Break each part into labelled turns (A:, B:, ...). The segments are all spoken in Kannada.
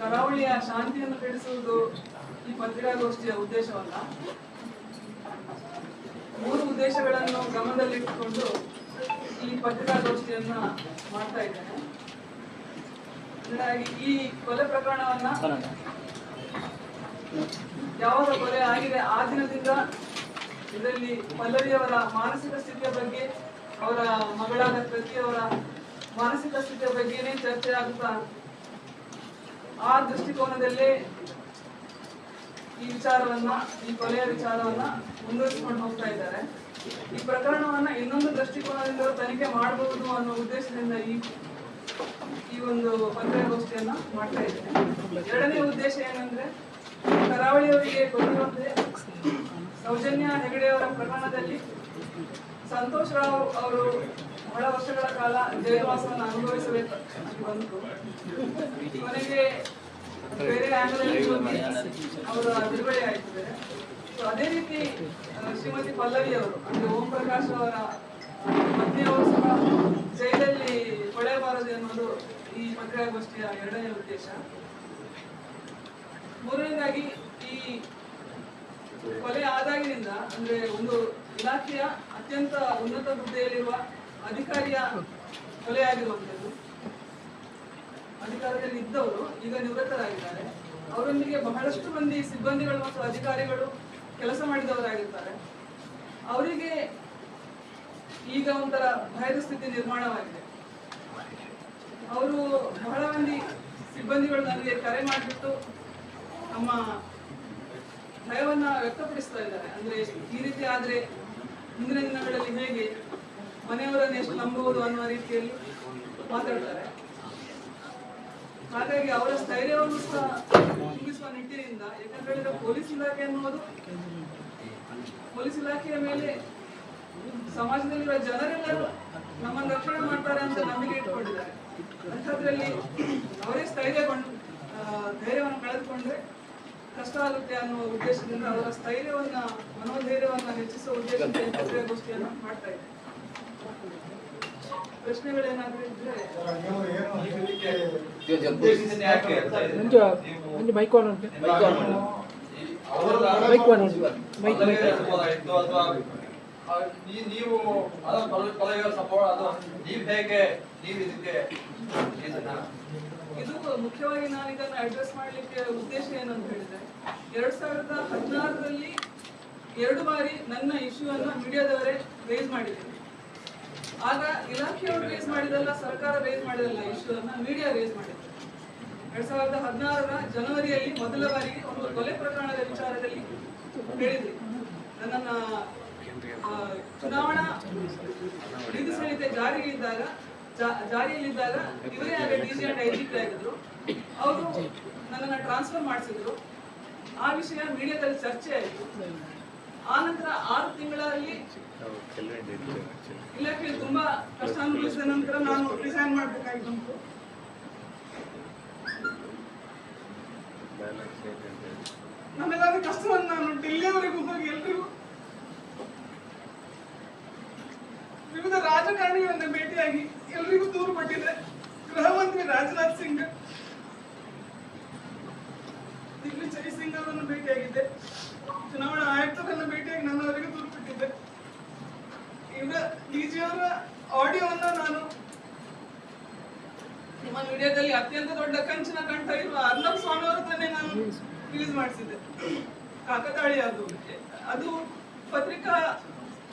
A: ಕರಾವಳಿಯ ಶಾಂತಿಯನ್ನು ಕೆಡಿಸುವುದು ಈ ಪತ್ರಿಕಾಗೋಷ್ಠಿಯ ಉದ್ದೇಶವಲ್ಲ. ಮೂರು ಉದ್ದೇಶಗಳನ್ನು ಗಮನದಲ್ಲಿಟ್ಟುಕೊಂಡು ಈ ಪತ್ರಿಕಾಗೋಷ್ಠಿಯನ್ನ ಮಾಡ್ತಾ ಇದ್ದೇನೆ. ಹಾಗಾಗಿ ಈ ಕೊಲೆ ಪ್ರಕರಣವನ್ನ ಯಾವಾಗ ಕೊಲೆ ಆಗಿದೆ ಆ ದಿನದಿಂದ ಇದರಲ್ಲಿ ಪಲ್ಲವಿಯವರ ಮಾನಸಿಕ ಸ್ಥಿತಿಯ ಬಗ್ಗೆ, ಅವರ ಮಗಳಾದ ಪ್ರತಿಯವರ ಮಾನಸಿಕ ಸ್ಥಿತಿಯ ಬಗ್ಗೆನೇ ಚರ್ಚೆ ಆಗುತ್ತಾ ಆ ದೃಷ್ಟಿಕೋನದಲ್ಲಿ ಈ ವಿಚಾರವನ್ನ, ಈ ಕೊಲೆಯ ವಿಚಾರವನ್ನ ಮುಂದುವರಿಸಿಕೊಂಡು ಹೋಗ್ತಾ ಇದ್ದಾರೆ. ಈ ಪ್ರಕರಣವನ್ನ ಇನ್ನೊಂದು ದೃಷ್ಟಿಕೋನದಿಂದ ತನಿಖೆ ಮಾಡಬಹುದು ಅನ್ನೋ ಉದ್ದೇಶದಿಂದ ಈ ಈ ಒಂದು ಪತ್ರಿಕಾಗೋಷ್ಠಿಯನ್ನ ಮಾಡ್ತಾ ಇದ್ದೇನೆ. ಎರಡನೇ ಉದ್ದೇಶ ಏನಂದ್ರೆ, ಕರಾವಳಿಯವರಿಗೆ ಗೊತ್ತಿರುವಂತೆ ಸೌಜನ್ಯ ಹೆಗಡೆಯವರ ಪ್ರಕರಣದಲ್ಲಿ ಸಂತೋಷ್ ರಾವ್ ಅವರು ಬಹಳ ವರ್ಷಗಳ ಕಾಲ ಜೈಲವಾಸವನ್ನು ಅನುಭವಿಸಬೇಕು. ಕೊನೆಗೆ ಬೇರೆ ಅವರ ಬಿಡುಗಡೆ ಆಯ್ತಿದ್ದಾರೆ ಸೊ ಅದೇ ರೀತಿ ಶ್ರೀಮತಿ ಪಲ್ಲವಿ ಅವರು, ಅಂದ್ರೆ ಓಂ ಪ್ರಕಾಶ್ ಅವರ ಸಹ ಜೈಲಲ್ಲಿ ಕೊಳೆಯಬಾರದು ಎನ್ನುವುದು ಈ ಪತ್ರಿಕಾಗೋಷ್ಠಿಯ ಎರಡನೇ ಉದ್ದೇಶ. ಮೂರನೇದಾಗಿ, ಈ ಕೊಲೆ ಆದಾಗಿನಿಂದ, ಅಂದ್ರೆ ಒಂದು ಇಲಾಖೆಯ ಅತ್ಯಂತ ಉನ್ನತ ಹುದ್ದೆಯಲ್ಲಿರುವ ಅಧಿಕಾರಿಯ ಕೊಲೆಯಾಗಿರುವಂಥದ್ದು. ಅಧಿಕಾರದಲ್ಲಿ ಇದ್ದವರು ಈಗ ನಿವೃತ್ತರಾಗಿದ್ದಾರೆ. ಅವರೊಂದಿಗೆ ಬಹಳಷ್ಟು ಮಂದಿ ಸಿಬ್ಬಂದಿಗಳು ಮತ್ತು ಅಧಿಕಾರಿಗಳು ಕೆಲಸ ಮಾಡಿದವರಾಗಿರ್ತಾರೆ. ಅವರಿಗೆ ಈಗ ಒಂಥರ ಭಯದ ಸ್ಥಿತಿ ನಿರ್ಮಾಣವಾಗಿದೆ. ಅವರು ಬಹಳ ಮಂದಿ ಸಿಬ್ಬಂದಿಗಳು ನನಗೆ ಕರೆ ಮಾಡಿಬಿಟ್ಟು ನಮ್ಮ ಭಯವನ್ನ ವ್ಯಕ್ತಪಡಿಸ್ತಾ ಇದ್ದಾರೆ. ಅಂದ್ರೆ ಈ ರೀತಿ ಆದ್ರೆ ಮುಂದಿನ ದಿನಗಳಲ್ಲಿ ಹೇಗೆ ಮನೆಯವರನ್ನು ಎಷ್ಟು ನಂಬುವುದು ಅನ್ನುವ ರೀತಿಯಲ್ಲಿ ಮಾತಾಡ್ತಾರೆ. ಹಾಗಾಗಿ ಅವರ ಸ್ಥೈರ್ಯವನ್ನು ಸಹ ತುಂಬಿಸುವ ನಿಟ್ಟಿನಿಂದ, ಯಾಕಂತ ಪೊಲೀಸ್ ಇಲಾಖೆ ಅನ್ನುವುದು ಪೊಲೀಸ್ ಇಲಾಖೆಯ ಮೇಲೆ ಸಮಾಜದಲ್ಲಿರುವ ಜನರೆಲ್ಲರೂ ನಮ್ಮನ್ನು ರಕ್ಷಣೆ ಮಾಡ್ತಾರೆ ಅಂತ ನಂಬಿಕೆ ಇಟ್ಕೊಂಡಿದ್ದಾರೆ. ಅಂಥದ್ರಲ್ಲಿ ಅವರೇ ಸ್ಥೈರ್ಯಗೊಂಡು ಧೈರ್ಯವನ್ನು ಕಳೆದುಕೊಂಡ್ರೆ ಕಷ್ಟ ಆಗುತ್ತೆ ಅನ್ನುವ ಉದ್ದೇಶದಿಂದ ಅವರ ಸ್ಥೈರ್ಯವನ್ನ, ಮನೋಧೈರ್ಯವನ್ನ ಹೆಚ್ಚಿಸುವ ಉದ್ದೇಶದಿಂದ ಗೋಷ್ಠಿಯನ್ನು ಮಾಡ್ತಾ ಇದ್ದಾರೆ. ಪ್ರಶ್ನೆಗಳೇನಾದ್ರೂ
B: ಮುಂಚೆ ಆನ್ ಉಂಟು.
C: ಬೈಕ್ ಆನ್
B: ಉಂಟು. ಬೈಕ್
C: ಅಥವಾ ನೀವು ಅದು ಕೊಲೆ- ಕೊಲೆಗೆ ಸಪೋರ್ಟ್ ಅದು ನೀವು ಹೇಗೆ ನೀವು ಇದಕ್ಕೆ ಇದನ್ನ.
A: ಇದು ಮುಖ್ಯವಾಗಿ ನಾನು ಇದನ್ನು ಅಡ್ರೆಸ್ ಮಾಡಲಿಕ್ಕೆ ಉದ್ದೇಶ ಏನಂತ ಹೇಳಿದ್ರೆ ಎರಡ್ ಸಾವಿರದ ಹದಿನಾರರಲ್ಲಿ ಎರಡು ಬಾರಿ ನನ್ನ ಇಶ್ಯೂ ಅನ್ನು ಮೀಡಿಯಾದವರೇ ರೇಸ್ ಮಾಡಿದ್ದೀನಿ ಆಗ ಇಲಾಖೆಯವರು ರೇಸ್ ಮಾಡಿದಲ್ಲ, ಸರ್ಕಾರ ರೇಸ್ ಮಾಡಿದಲ್ಲ ಇಶ್ಯೂ ಅನ್ನ ಮೀಡಿಯಾ ರೇಸ್ ಮಾಡಿದ್ರು. ಎರಡ್ ಸಾವಿರದ ಹದಿನಾರರ ಜನವರಿಯಲ್ಲಿ ಮೊದಲ ಬಾರಿಗೆ ಒಂದು ಕೊಲೆ ಪ್ರಕರಣದ ವಿಚಾರದಲ್ಲಿ ಹೇಳಿದ್ರು. ನನ್ನನ್ನ ಚುನಾವಣಾ ನೀತಿ ಸಂಹಿತೆ ಜಾರಿಯಲ್ಲಿದ್ದಾಗ ಜಾರಿಯಲ್ಲಿದ್ದಾಗ ಇವರೇ ಆಗ ಡಿ ಜಿ ಅಂಡ್ ಐ ಆಗಿದ್ರು. ಅವರು ನನ್ನನ್ನ ಟ್ರಾನ್ಸ್ಫರ್ ಮಾಡಿಸಿದ್ರು. ಆ ವಿಷಯ ಮೀಡಿಯಾದಲ್ಲಿ ಚರ್ಚೆ ಆಯಿತು. ಆ ನಂತರ ಆರು ತಿಂಗಳಲ್ಲಿ ಇಲಾಖೆಯಲ್ಲಿ ತುಂಬಾ ಕಷ್ಟ ಅನುಭವಿಸಿದ ನಂತರ ನಾನು ರಿಸೈನ್ ಮಾಡ್ಬೇಕಾಗಿ ಬಂತು ನಮ್ಮೆಲ್ಲರ ಕಷ್ಟವನ್ನು ನಾನು ಡೆಲ್ಲಿವರೆಗೂ ಹೋಗಿ ಎಲ್ರಿಗೂ ವಿವಿಧ ರಾಜಕಾರಣಿಗಳನ್ನ ಭೇಟಿಯಾಗಿ ಎಲ್ರಿಗೂ ದೂರು ಕೊಟ್ಟಿದ್ದೆ ಗೃಹ ಮಂತ್ರಿ ರಾಜನಾಥ್ ಸಿಂಗ್. ದಿಗ್ವಿಜಯ್ ಸಿಂಗ್ ಅವರನ್ನು ಭೇಟಿಯಾಗಿದ್ದೆ ಚುನಾವಣಾ ಆಯುಕ್ತರನ್ನು ಭೇಟಿಯಾಗಿ ನಾನು ಅವರಿಗೆ ದೂರು ಕೊಟ್ಟಿದ್ದೆ ಈಗ ಡಿಜಿ ಅವರ ಆಡಿಯೋವನ್ನ ನಾನು ನಿಮ್ಮ ಮೀಡಿಯಾದಲ್ಲಿ ಅತ್ಯಂತ ದೊಡ್ಡ ಕಂಚಿನ ಕಂಠ ಇರುವ ಅರ್ನಬ್ ಸ್ವಾಮಿ ಅವರನ್ನೇ ನಾನು ರಿಲೀಸ್ ಮಾಡಿಸಿದ್ದೆ. ಕಾಕತಾಳಿ ಅದು. ಅದು ಪತ್ರಿಕಾ,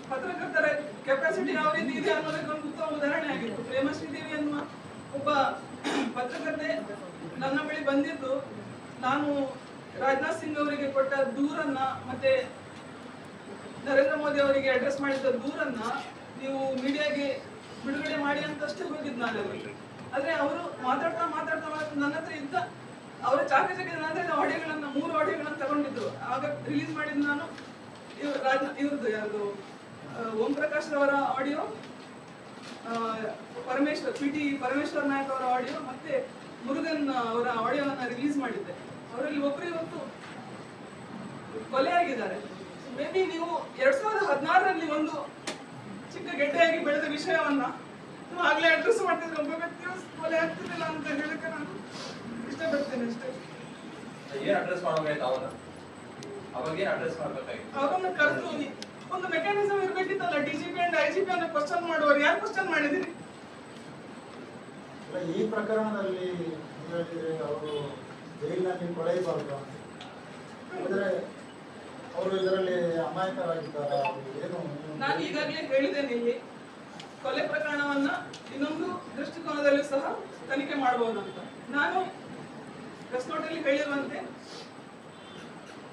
A: ಪತ್ರಕರ್ತರ ಕೆಪಾಸಿಟಿ ಯಾವ ರೀತಿ ಇದೆ ಅನ್ನೋದಕ್ಕೆ ಒಂದು ಉತ್ತಮ ಉದಾಹರಣೆ ಆಗಿತ್ತು. ಪ್ರೇಮಶ್ರೀ ದೇವಿ ಅನ್ನುವ ಒಬ್ಬ ಪತ್ರಕರ್ತೆ ನನ್ನ ಬಳಿ ಬಂದಿದ್ದು, ನಾನು ರಾಜನಾಥ್ ಸಿಂಗ್ ಅವರಿಗೆ ಕೊಟ್ಟ ದೂರನ್ನ ಮತ್ತೆ ನರೇಂದ್ರ ಮೋದಿ ಅವರಿಗೆ ಅಡ್ರೆಸ್ ಮಾಡಿದ ದೂರನ್ನ ನೀವು ಮೀಡಿಯಾಗೆ ಬಿಡುಗಡೆ ಮಾಡಿ ಅಂತಷ್ಟೇ ಹೋಗಿದ್ದು ನಾನು ಅವರಿಗೆ ಆದ್ರೆ ಅವರು ಮಾತಾಡ್ತಾ ಮಾತಾಡ್ತಾ ನನ್ನ ಹತ್ರ ಇದ್ದ ಅವರ ಚಾಕಚಕ್ಯದ ನಂತರ ಆಡಿಯೋಗಳನ್ನ ಮೂರು ಆಡಿಯೋಗಳನ್ನ ತಗೊಂಡಿದ್ರು ಆಗ ರಿಲೀಸ್ ಮಾಡಿದ್ದು ನಾನು ಇವ್ರದ್ದು ಯಾರ್ದು? ಓಂ ಪ್ರಕಾಶ್ ಅವರ audio Parameshwar P T Parameshwar Nayak ಅವರ ಆಡಿಯೋ ಮತ್ತೆ ಮುರುಗನ್ ಅವರ ಆಡಿಯೋವನ್ನ ರಿಲೀಸ್ ಮಾಡಿದ್ದೆ. ಅವರಲ್ಲಿ ಒಬ್ಬರು ಇವತ್ತು ಕೊಲೆ ಆಗಿದ್ದಾರೆ. ಮೇ ಬಿ ನೀವು ಎರಡ್ ಸಾವಿರದ ಹದಿನಾರರಲ್ಲಿ ಒಂದು ಚಿಕ್ಕ ಗೆಡ್ಡೆಯಾಗಿ ಬೆಳೆದ ವಿಷಯವನ್ನ ಆಗ್ಲೇ ಅಡ್ರೆಸ್ ಮಾಡಿದ್ರೆ ಒಬ್ಬ ವ್ಯಕ್ತಿಯು ಕೊಲೆ ಆಗ್ತಿರಲಿಲ್ಲ ಅಂತ ಹೇಳಕ್ಕೆ ನಾನು ಇಷ್ಟಪಡ್ತೇನೆ ಅಷ್ಟೇ.
C: ಏನ್ ಅಡ್ರೆಸ್ ಮಾಡ್ಬೇಕಾಯ್ತು ಅವನ ಅವಾಗ ಏನ್ ಅಡ್ರೆಸ್ ಮಾಡಬೇಕಾಗಿತ್ತು
A: ಅವರನ್ನ ಕರೆದು ಒಂದು ಮೆಕ್ಯಾನಿಸಮ್ ಇರ್ಬೇಕಿತ್ತಲ್ಲ ಡಿಜಿಪಿ ಅಂಡ್ ಐಜಿಪಿ ಅನ್ನ ಕ್ವಶನ್ ಮಾಡುವವರು. ಯಾರು ಕ್ವಶನ್ ಮಾಡಿದಿರಿ?
D: ಈ ಪ್ರಕರಣದಲ್ಲಿ ಹೇಳಿದ್ರೆ ಅವರು ಜೈಲಿನಲ್ಲಿ ಕೊಳೆಯಬಾರ್ದು ಅಂದ್ರೆ ಅವರು ಇದರಲ್ಲಿ ಅಮಾಯಕರಾಗಿದ್ದಾರೆ. ಏನು
A: ನಾನು ಈಗಾಗಲೇ ಹೇಳಿದ್ದೇನೆ ಇಲ್ಲಿ. ಕೊಲೆ ಪ್ರಕರಣವನ್ನ ಇನ್ನೊಂದು ದೃಷ್ಟಿಕೋನದಲ್ಲಿ ಸಹ ತನಿಖೆ ಮಾಡಬಹುದು ಅಂತ ನಾನು ಪ್ರೆಸ್ ನೋಟಲ್ಲಿ ಹೇಳಿರುವಂತೆ,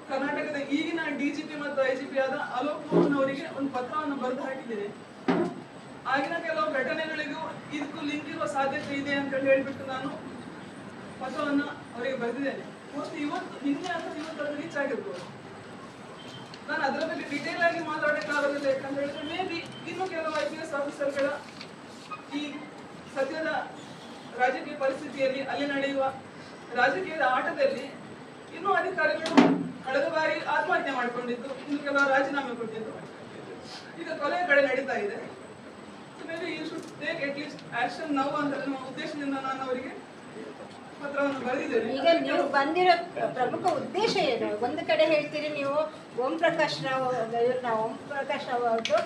A: ಕರ್ನಾಟಕದ ಈಗಿನ ಡಿಜಿಪಿ ಮತ್ತು ಐಜಿಪಿ ಆದ ಅಲೋಕ್ ಮೋಹನ್ ಅವರಿಗೆ ಒಂದು ಪತ್ರವನ್ನು ಬರೆದು ಹಾಕಿದ್ದೇನೆ. ಆಗಿನ ಕೆಲವು ಘಟನೆಗಳಿಗೂ ಇದಕ್ಕೂ ಲಿಂಕ್ ಇರುವ ಸಾಧ್ಯತೆ ಇದೆ ಅಂತ ಹೇಳಿಬಿಟ್ಟು ನಾನು ಪತ್ರವನ್ನು ಅವರಿಗೆ ಬರೆದಿದ್ದೇನೆ. ಮೋಸ್ಟ್ ಇವತ್ತು, ನಿನ್ನೆ ಅಂತ ಇವತ್ತು ಅದು ರೀಚ್ ಆಗಿರ್ಬೋದು. ನಾನು ಅದರ ಬಗ್ಗೆ ಡಿಟೇಲ್ ಆಗಿ ಮಾತಾಡೋಕ್ಕಾಗೋದಿಲ್ಲ ಯಾಕಂತ ಹೇಳಿದ್ರೆ ಮೇ ಬಿ ಇನ್ನು ಕೆಲವು ಐ ಪಿ ಎಸ್ ಆಫೀಸರ್ಗಳ ಈ ಸದ್ಯದ ರಾಜಕೀಯ ಪರಿಸ್ಥಿತಿಯಲ್ಲಿ ಅಲ್ಲಿ ನಡೆಯುವ ರಾಜಕೀಯದ ಆಟದಲ್ಲಿ ಇನ್ನೂ ಅಧಿಕಾರಿಗಳು ಕಳೆದ ಬಾರಿ ಆತ್ಮಹತ್ಯೆ ಮಾಡಿಕೊಂಡಿದ್ದು, ಇನ್ನು ಕೆಲವು ರಾಜೀನಾಮೆ ಕೊಟ್ಟಿದ್ದು. ಈಗ ಕೊಲೆ ಕಡೆ ನಡೀತಾ ಇದೆ. May be you should take at least action now ಅಂತ ಉದ್ದೇಶದಿಂದ ನಾನು ಅವರಿಗೆ
E: ಈಗ ನೀವು ಬಂದಿರೋ ಪ್ರಮುಖ ಉದ್ದೇಶ ಏನು? ಒಂದು ಕಡೆ ಹೇಳ್ತೀರಿ ನೀವು ಓಂ ಪ್ರಕಾಶ್ ರಾವ್ ಇವ್ರನ್ನ ಓಂ ಪ್ರಕಾಶ್ ರಾವ್ ಅವ್ರದ್ದು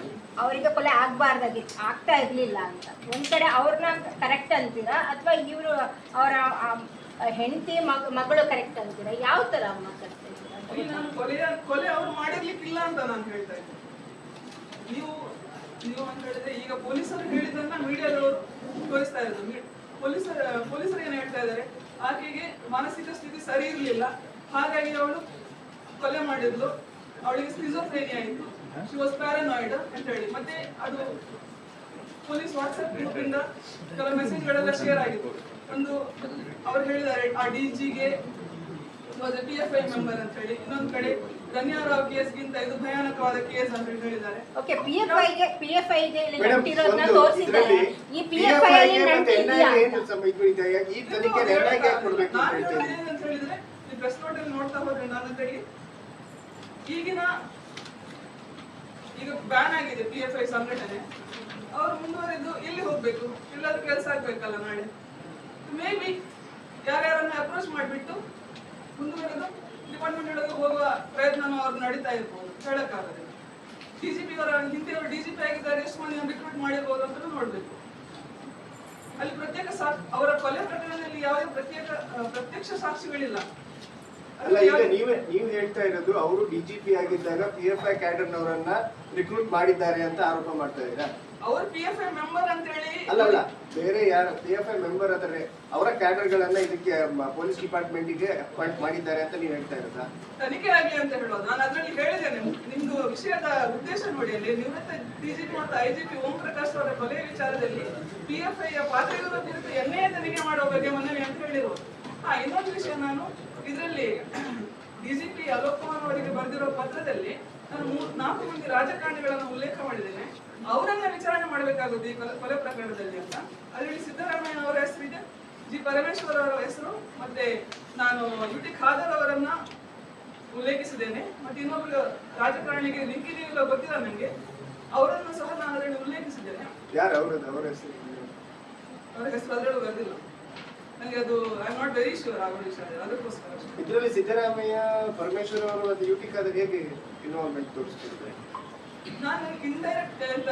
E: ಅವರಿಗೆ ಕೊಲೆ ಆಗ್ಬಾರ್ದಾಗಿ ಆಗ್ತಾ ಇರ್ಲಿಲ್ಲ ಅಂತ. ಒಂದ್ ಕಡೆ ಅವ್ರನ್ನ ಕರೆಕ್ಟ್ ಅಂತೀರಾ? ಅಥವಾ ಇವರು ಅವರ ಹೆಂಡತಿ ಮಗ ಮಗಳು ಕರೆಕ್ಟ್ ಅಂತೀರಾ? ಯಾವ ತರ
A: ಕೊಲೆಯ ಕೊಲೆ ಅವ್ರು ಮಾಡಿರ್ಲಿಕ್ಕಿಲ್ಲ ಅಂತ ನಾನು ಹೇಳ್ತಾ ನೀವು ನೀವು ಅಂತ ಹೇಳಿದ್ರೆ ಈಗ ಪೊಲೀಸರು ಹೇಳಿದ್ದನ್ನ ಮೀಡಿಯಾದವರು ತೋರಿಸ್ತಾ ಇರೋದು. ಪೊಲೀಸರು ಪೊಲೀಸರ ಪೊಲೀಸರು ಏನ್ ಹೇಳ್ತಾ ಇದ್ದಾರೆ? ಆಕೆಗೆ ಮಾನಸಿಕ ಸ್ಥಿತಿ ಸರಿ ಇರಲಿಲ್ಲ. ಹಾಗಾಗಿ ಅವಳು ಕೊಲೆ ಮಾಡಿದ್ಲು. ಅವಳಿಗೆ ಸ್ಕಿಜೋಫ್ರೇನಿಯಾ ಇತ್ತು. ಶಿ ವಾಸ್ ಪ್ಯಾರನಾಯ್ಡ್ ಅಂತ ಹೇಳಿ. ಮತ್ತೆ ಅದು ಪೊಲೀಸ್ ವಾಟ್ಸ್ಆಪ್ ಗ್ರೂಪ್ ಇಂದ ಕೆಲವು ಮೆಸೇಜ್ಗಳೆಲ್ಲ ಶೇರ್ ಆಗಿತ್ತು. ಒಂದು ಅವ್ರು ಹೇಳಿದ್ದಾರೆ, ಆ ಡಿ ಜಿಗೆ was P F I member ಅಂತ ಹೇಳಿ. ಇನ್ನೊಂದು ಕಡೆ ಧನ್ಯವಾದ ಕೇಸ್ ಗಿಂತ ಇದು ಭಯಾನಕವಾದ ಕೇಸ್ ಅಂತ ಹೇಳಿ ಹೇಳಿದ್ದಾರೆ.
E: ಓಕೆ ಪಿ ಎಫ್ ಐಗೆ ಪಿ ಎಫ್ ಐಗೆ ಇಲ್ಲಿ
F: ಮೇಡಮ್
E: ನಂಟಿರೋದನ್ನ ತೋರಿಸಿದ್ದಾರೆ. ಈ ಪಿ ಎಫ್ ಐ ಅಲ್ಲಿ
F: PFI ಮತ್ತೆ
E: ಅಂತ
F: ಇದು ಇದೆ? ಈ ತನಿಖೆ NIA ಗೆ ಕೊಡ್ಬೇಕು ಅಂತ ಹೇಳ್ತೀನಿ.
A: ಹೇಳಿದ್ರೆ ನೀವು ಪ್ರೆಸ್ ನೋಟ್ ಅಲ್ಲಿ ನೋಡ್ತಾ ಹೋದ್ರೆ ನಾನು ಅಂತ ಹೇಳಿ ಈಗಿನ ಈಗ ಬ್ಯಾನ್ ಆಗಿದೆ ಪಿ ಎಫ್ ಐ ಸಂಘಟನೆ. ಅವ್ರು ಮುಂದುವರೆದು ಎಲ್ಲಿ ಹೋಗ್ಬೇಕು? ಎಲ್ಲಾದ್ರೂ ಕೆಲಸ ಆಗ್ಬೇಕಲ್ಲ ನಾಳೆ. ಮೇ ಬಿ ಯಾರ್ಯಾರನ್ನ ಅಪ್ರೋಚ್ ಮಾಡಿಬಿಟ್ಟು ಮುಂದುವರೆದು ಡಿಪಾರ್ಟ್ಮೆಂಟ್ ಒಳಗೆ ಹೋಗುವ ಪ್ರಯತ್ನನೂ ಅವ್ರು ನಡೀತಾ ಇರ್ಬೋದು ಹೇಳಕ್ಕಾಗೋದಿಲ್ಲ. ಡಿಜಿಪಿ ಅವರ ಹಿಂದೆ ಅವರು ಡಿಜಿಪಿ ಆಗಿದ್ದಾರೆ ಎಷ್ಟು ಮಂದಿ ರಿಕ್ರೂಟ್ ಮಾಡಿರ್ಬೋದು ಅಂತ ನೋಡಬೇಕು. ಅಲ್ಲಿ ಪ್ರತ್ಯೇಕ ಸಾಕ್ಷಿ ಅವರ ಕೊಲೆ ಪ್ರಕರಣದಲ್ಲಿ ಯಾವುದೇ ಪ್ರತ್ಯೇಕ ಪ್ರತ್ಯಕ್ಷ ಸಾಕ್ಷಿಗಳಿಲ್ಲ.
F: ಅಲ್ಲ ಈಗ ನೀವೇ ನೀವು ಹೇಳ್ತಾ ಇರೋದು ಅವರು ಡಿಜಿಪಿ ಆಗಿದ್ದಾಗ ಪಿ ಎಫ್ ಐ ಕ್ಯಾಡರ್ನವರನ್ನ ರಿಕ್ರೂಟ್ ಮಾಡಿದ್ದಾರೆ ಅಂತ ಆರೋಪ ಮಾಡ್ತಾ ಇದ್ದೀರಾ?
A: ಅವರು ಪಿ ಎಫ್ ಐ ಮೆಂಬರ್ ಅಂತ ಹೇಳಿ
F: ಅಲ್ಲ ಅಲ್ಲ ಬೇರೆ ಯಾರು ಪಿ ಎಫ್ ಐ ಮೆಂಬರ್ ಆದರೆ ಅವರ ಕ್ಯಾಡರ್ಗಳನ್ನ ಇದಕ್ಕೆ ಪೊಲೀಸ್ ಡಿಪಾರ್ಟ್ಮೆಂಟ್ಗೆ ಅಪಾಯಿಂಟ್ ಮಾಡಿದ್ದಾರೆ ಅಂತ ನೀವು ಹೇಳ್ತಾ ಇರೋದಾ?
A: ತನಿಖೆ ಆಗಲಿ ಅಂತ ಹೇಳೋದು. ನಾನು ಅದರಲ್ಲಿ ಹೇಳಿದ್ದೇನೆ ನಿಮ್ದು ವಿಷಯದ ಉದ್ದೇಶ ನೋಡಿ ಅಲ್ಲಿ. ನಿವೃತ್ತ ಡಿಜಿಪಿ ಮತ್ತು ಐಜಿಪಿ ಓಂ ಪ್ರಕಾಶ್ ಅವರ ಕೊಲೆ ವಿಚಾರದಲ್ಲಿ ಪಿ ಎಫ್ ಐ ಪಾತ್ರಗಳ ಕುರಿತು ಎನ್ನೇ ತನಿಖೆ ಮಾಡುವ ಬಗ್ಗೆ ಮನವಿ ಅಂತ ಹೇಳಿರು ಹಾ ಇನ್ನೊಂದು ವಿಷಯ ನಾನು. ಇದರಲ್ಲಿ ಡಿಜಿಪಿ ಅಲೋಕ್ ಕುಮಾರ್ ಅವರಿಗೆ ಬರೆದಿರೋ ಪತ್ರದಲ್ಲಿ ನಾನು ಮೂರ್ ನಾಲ್ಕು ಮಂದಿ ರಾಜಕಾರಣಿಗಳನ್ನು ಉಲ್ಲೇಖ ಮಾಡಿದ್ದೇನೆ. ಅವರನ್ನ ವಿಚಾರಣೆ ಮಾಡಬೇಕಾಗುತ್ತೆ ಈ ಕೊಲೆ ಕೊಲೆ ಪ್ರಕರಣದಲ್ಲಿ ಅಂತ. ಅದರಲ್ಲಿ ಸಿದ್ದರಾಮಯ್ಯ ಅವರ ಇದೆ ಜಿ ಪರಮೇಶ್ವರ್ ಅವರ ಹೆಸರು ಮತ್ತೆ ನಾನು ಯು ಟಿ ಖಾದರ್ ಅವರನ್ನ ಉಲ್ಲೇಖಿಸಿದ್ದೇನೆ. ಮತ್ತೆ ಇನ್ನೊಬ್ರು ರಾಜಕಾರಣಿಗೆ ಲಿಂಕ್ ಇದೆಯಲ್ಲ ಗೊತ್ತಿಲ್ಲ ನನಗೆ. ಅವರನ್ನು ಸಹ ನಾನು ಅದರಲ್ಲಿ ಉಲ್ಲೇಖಿಸಿದ್ದೇನೆ.
F: ಹೆಸರು?
A: ಅವರ ಹೆಸರು ಅದರಲ್ಲೂ ಬರೆದಿಲ್ಲ. ನನಗೆ ಅದು ಐ ನಾಟ್ ವೆರಿ ಶ್ಯೂರ್ ಅದಕ್ಕೋಸ್ಕರ
F: ಇದರಲ್ಲಿ ಸಿದ್ದರಾಮಯ್ಯ ಪರಮೇಶ್ವರ್ ಅವರು ಅದು ಯುಟಿಕ್ ಆದಾಗ ಹೇಗೆ ಇನ್ವಾಲ್ವ್ಮೆಂಟ್ ತೋರಿಸ್ತಿದ್ದಾರೆ?
A: ನಾನು ಇಂಡೈರೆಕ್ಟ್ ಅಂತ